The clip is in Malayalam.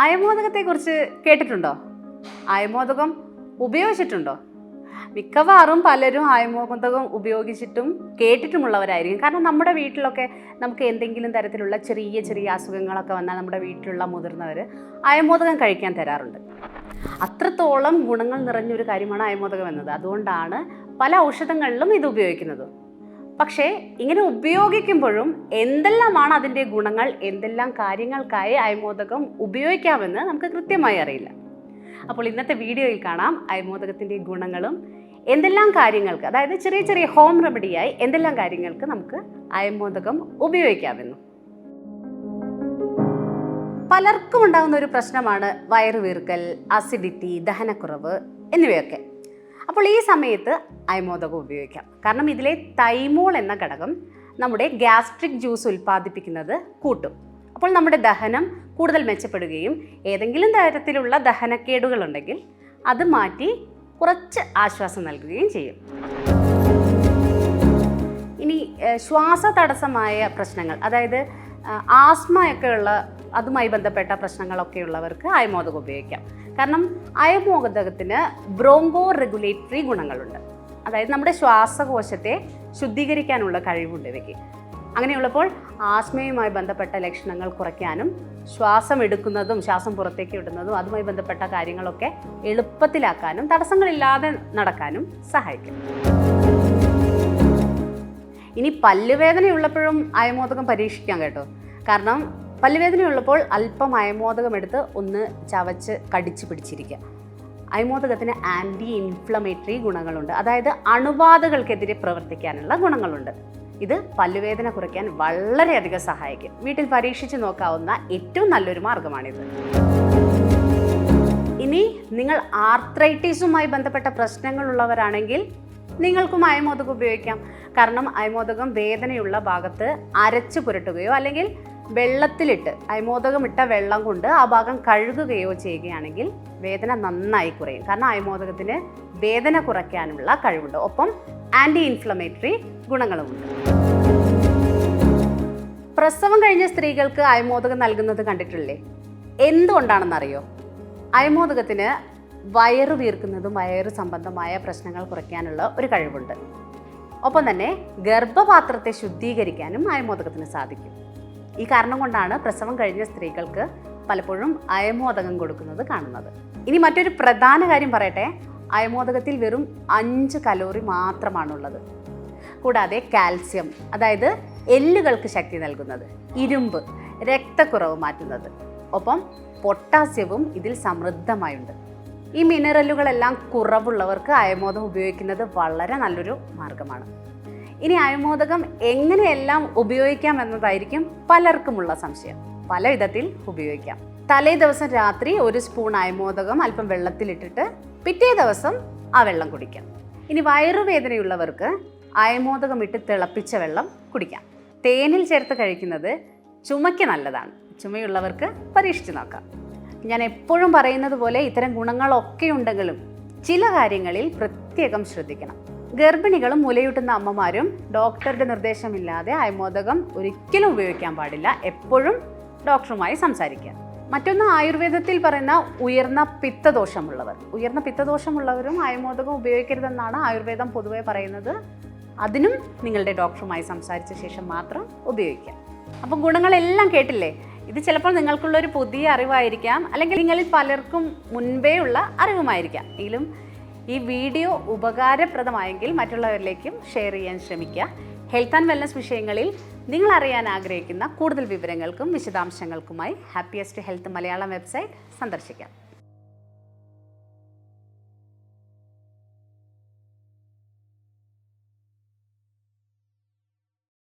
അയമോദകത്തെക്കുറിച്ച് കേട്ടിട്ടുണ്ടോ? അയമോദകം ഉപയോഗിച്ചിട്ടുണ്ടോ? മിക്കവാറും പലരും അയമോദകം ഉപയോഗിച്ചിട്ടും കേട്ടിട്ടുമുള്ളവരായിരിക്കും. കാരണം നമ്മുടെ വീട്ടിലൊക്കെ നമുക്ക് എന്തെങ്കിലും തരത്തിലുള്ള ചെറിയ ചെറിയ അസുഖങ്ങളൊക്കെ വന്നാൽ നമ്മുടെ വീട്ടിലുള്ള മുതിർന്നവർ അയമോദകം കഴിക്കാൻ തരാറുണ്ട്. അത്രത്തോളം ഗുണങ്ങൾ നിറഞ്ഞൊരു കാര്യമാണ് അയമോദകം എന്നത്. അതുകൊണ്ടാണ് പല ഔഷധങ്ങളിലും ഇത് ഉപയോഗിക്കുന്നത്. പക്ഷേ ഇങ്ങനെ ഉപയോഗിക്കുമ്പോഴും എന്തെല്ലാമാണ് അതിന്റെ ഗുണങ്ങൾ എന്തെല്ലാം കാര്യങ്ങൾക്കായി അയമോദകം ഉപയോഗിക്കാമെന്ന് നമുക്ക് കൃത്യമായി അറിയില്ല. അപ്പോൾ ഇന്നത്തെ വീഡിയോയിൽ കാണാം അയമോദകത്തിന്റെ ഗുണങ്ങളും എന്തെല്ലാം കാര്യങ്ങൾക്ക് അതായത് ചെറിയ ചെറിയ ഹോം റെമഡിയായി എന്തെല്ലാം കാര്യങ്ങൾക്ക് നമുക്ക് അയമോദകം ഉപയോഗിക്കാമെന്നും. പലർക്കും ഉണ്ടാകുന്ന ഒരു പ്രശ്നമാണ് വയറുവീർക്കൽ അസിഡിറ്റി ദഹനക്കുറവ് എന്നിവയൊക്കെ. അപ്പോൾ ഈ സമയത്ത് അയമോദകം ഉപയോഗിക്കാം. കാരണം ഇതിലെ തൈമോൾ എന്ന ഘടകം നമ്മുടെ ഗ്യാസ്ട്രിക് ജ്യൂസ് ഉൽപ്പാദിപ്പിക്കുന്നത് കൂട്ടും. അപ്പോൾ നമ്മുടെ ദഹനം കൂടുതൽ മെച്ചപ്പെടുകയും ഏതെങ്കിലും തരത്തിലുള്ള ദഹനക്കേടുകളുണ്ടെങ്കിൽ അത് മാറ്റി കുറച്ച് ആശ്വാസം നൽകുകയും ചെയ്യും. ഇനി ശ്വാസ തടസ്സമായ പ്രശ്നങ്ങൾ അതായത് ആസ്മയൊക്കെ ഉള്ള അതുമായി ബന്ധപ്പെട്ട പ്രശ്നങ്ങളൊക്കെ ഉള്ളവർക്ക് അയമോദകം ഉപയോഗിക്കാം. കാരണം അയമോദകത്തിന് ബ്രോങ്കോ റെഗുലേറ്ററി ഗുണങ്ങളുണ്ട്. അതായത് നമ്മുടെ ശ്വാസകോശത്തെ ശുദ്ധീകരിക്കാനുള്ള കഴിവുണ്ട് ഇവയ്ക്ക്. അങ്ങനെയുള്ളപ്പോൾ ആസ്മയുമായി ബന്ധപ്പെട്ട ലക്ഷണങ്ങൾ കുറയ്ക്കാനും ശ്വാസം എടുക്കുന്നതും ശ്വാസം പുറത്തേക്ക് വിടുന്നതും അതുമായി ബന്ധപ്പെട്ട കാര്യങ്ങളൊക്കെ എളുപ്പത്തിലാക്കാനും തടസ്സങ്ങളില്ലാതെ നടക്കാനും സഹായിക്കും. ഇനി പല്ലുവേദന ഉള്ളപ്പോഴും അയമോദകം പരീക്ഷിക്കാം കേട്ടോ. കാരണം പല്ലുവേദനയുള്ളപ്പോൾ അല്പം അയമോദകം എടുത്ത് ഒന്ന് ചവച്ച് കടിച്ചു പിടിച്ചിരിക്കുക. അയമോദകത്തിന് ആന്റി ഇൻഫ്ലമേറ്ററി ഗുണങ്ങളുണ്ട്. അതായത് അണുബാധകൾക്കെതിരെ പ്രവർത്തിക്കാനുള്ള ഗുണങ്ങളുണ്ട്. ഇത് പല്ലുവേദന കുറയ്ക്കാൻ വളരെയധികം സഹായിക്കും. വീട്ടിൽ പരീക്ഷിച്ച് നോക്കാവുന്ന ഏറ്റവും നല്ലൊരു മാർഗമാണിത്. ഇനി നിങ്ങൾ ആർത്രൈറ്റീസുമായി ബന്ധപ്പെട്ട പ്രശ്നങ്ങളുള്ളവരാണെങ്കിൽ നിങ്ങൾക്കും അയമോദകം ഉപയോഗിക്കാം. കാരണം അയമോദകം വേദനയുള്ള ഭാഗത്ത് അരച്ചു പുരട്ടുകയോ അല്ലെങ്കിൽ വെള്ളത്തിലിട്ട് അയമോദകം ഇട്ട വെള്ളം കൊണ്ട് ആ ഭാഗം കഴുകുകയോ ചെയ്യുകയാണെങ്കിൽ വേദന നന്നായി കുറയും. കാരണം അയമോദകത്തിന് വേദന കുറയ്ക്കാനുള്ള കഴിവുണ്ട്. ഒപ്പം ആന്റി ഇൻഫ്ലമേറ്ററി ഗുണങ്ങളുമുണ്ട്. പ്രസവം കഴിഞ്ഞ സ്ത്രീകൾക്ക് അയമോദകം നൽകുന്നത് കണ്ടിട്ടില്ലേ? എന്തുകൊണ്ടാണെന്നറിയോ? അയമോദകത്തിന് വയറ് വീർക്കുന്നതും വയറ് സംബന്ധമായ പ്രശ്നങ്ങൾ കുറയ്ക്കാനുള്ള ഒരു കഴിവുണ്ട്. ഒപ്പം തന്നെ ഗർഭപാത്രത്തെ ശുദ്ധീകരിക്കാനും അയമോദകത്തിന് സാധിക്കും. ഈ കാരണം കൊണ്ടാണ് പ്രസവം കഴിഞ്ഞ സ്ത്രീകൾക്ക് പലപ്പോഴും അയമോദകം കൊടുക്കുന്നത് കാണുന്നത്. ഇനി മറ്റൊരു പ്രധാന കാര്യം പറയട്ടെ. അയമോദകത്തിൽ വെറും അഞ്ച് കലോറി മാത്രമാണുള്ളത്. കൂടാതെ കാൽസ്യം അതായത് എല്ലുകൾക്ക് ശക്തി നൽകുന്നത് ഇരുമ്പ് രക്തക്കുറവ് മാറ്റുന്നത്. ഒപ്പം പൊട്ടാസ്യവും ഇതിൽ സമൃദ്ധമായുണ്ട്. ഈ മിനറലുകളെല്ലാം കുറവുള്ളവർക്ക് അയമോദം ഉപയോഗിക്കുന്നത് വളരെ നല്ലൊരു മാർഗമാണ്. ഇനി അഴിമോദകം എങ്ങനെയെല്ലാം ഉപയോഗിക്കാം എന്നതായിരിക്കും പലർക്കുമുള്ള സംശയം. പല വിധത്തിൽ ഉപയോഗിക്കാം. തലേ ദിവസം രാത്രി ഒരു സ്പൂൺ അയമോദകം അല്പം വെള്ളത്തിലിട്ടിട്ട് പിറ്റേ ദിവസം ആ വെള്ളം കുടിക്കാം. ഇനി വയറുവേദനയുള്ളവർക്ക് അയമോദകം ഇട്ട് തിളപ്പിച്ച വെള്ളം കുടിക്കാം. തേനിൽ ചേർത്ത് കഴിക്കുന്നത് ചുമയ്ക്ക് നല്ലതാണ്. ചുമയുള്ളവർക്ക് പരീക്ഷിച്ച് നോക്കാം. ഞാൻ എപ്പോഴും പറയുന്നത് പോലെ ഇത്തരം ഗുണങ്ങളൊക്കെ ഉണ്ടെങ്കിലും ചില കാര്യങ്ങളിൽ പ്രത്യേകം ശ്രദ്ധിക്കണം. ഗർഭിണികളും മുലയൂട്ടുന്ന അമ്മമാരും ഡോക്ടറുടെ നിർദ്ദേശമില്ലാതെ അയമോദകം ഒരിക്കലും ഉപയോഗിക്കാൻ പാടില്ല. എപ്പോഴും ഡോക്ടറുമായി സംസാരിക്കുക. മറ്റൊന്ന് ആയുർവേദത്തിൽ പറയുന്ന ഉയർന്ന പിത്തദോഷമുള്ളവർ. ഉയർന്ന പിത്തദോഷമുള്ളവരും അയമോദകം ഉപയോഗിക്കരുതെന്നാണ് ആയുർവേദം പൊതുവെ പറയുന്നത്. അതിനും നിങ്ങളുടെ ഡോക്ടറുമായി സംസാരിച്ച ശേഷം മാത്രം ഉപയോഗിക്കാം അപ്പം ഗുണങ്ങളെല്ലാം കേട്ടില്ലേ? ഇത് ചിലപ്പോൾ നിങ്ങൾക്കുള്ള ഒരു പുതിയ അറിവായിരിക്കാം അല്ലെങ്കിൽ നിങ്ങളിൽ പലർക്കും മുൻപേ ഉള്ള അറിവുമായിരിക്കാം. എങ്കിലും ഈ വീഡിയോ ഉപകാരപ്രദമായെങ്കിൽ മറ്റുള്ളവരിലേക്കും ഷെയർ ചെയ്യാൻ ശ്രമിക്കുക. ഹെൽത്ത് ആൻഡ് വെൽനസ് വിഷയങ്ങളിൽ നിങ്ങൾ അറിയാൻ ആഗ്രഹിക്കുന്ന കൂടുതൽ വിവരങ്ങൾക്കും വിശദാംശങ്ങൾക്കുമായി ഹാപ്പിയസ്റ്റ് ഹെൽത്ത് മലയാളം വെബ്സൈറ്റ് സന്ദർശിക്കാം.